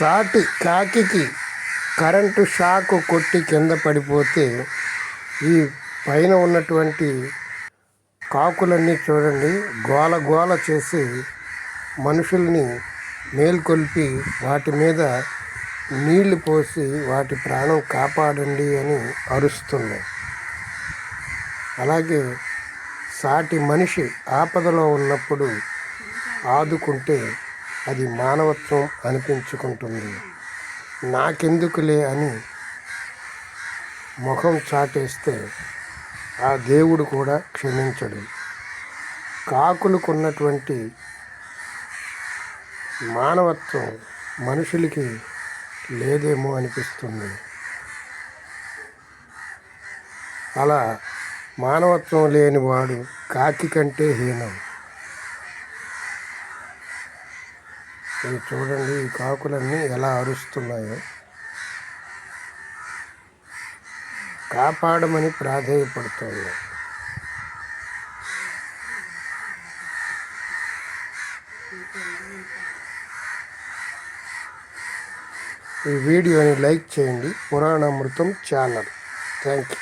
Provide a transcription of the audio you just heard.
సాటి కాకికి current shock కొట్టి కింద పడిపోతే ఈ పైన ఉన్నటువంటి కాకులన్నీ చూడండి గోల గోల చేసి మనుషుల్ని మేల్కొల్పి వాటి మీద నీళ్ళు పోసి వాటి ప్రాణం కాపాడండి అని అరుస్తున్నాయి. అలాగే సాటి మనిషి ఆపదలో ఉన్నప్పుడు ఆదుకుంటే అది మానవత్వం అనిపించుకుంటుంది. నాకెందుకులే అని ముఖం చాటేస్తే ఆ దేవుడు కూడా క్షమించడు. కాకులకున్నటువంటి మానవత్వం మనుషులకి లేదేమో అనిపిస్తుంది. అలా మానవత్వం లేని వాడు కాకి కంటే హీనం. ఇవి చూడండి ఈ కాకులన్నీ ఎలా అరుస్తున్నాయో. కాపాడమని ప్రాధేయపడుతుంది. ఈ వీడియోని లైక్ చేయండి. పురాణామృతం ఛానల్. Thank you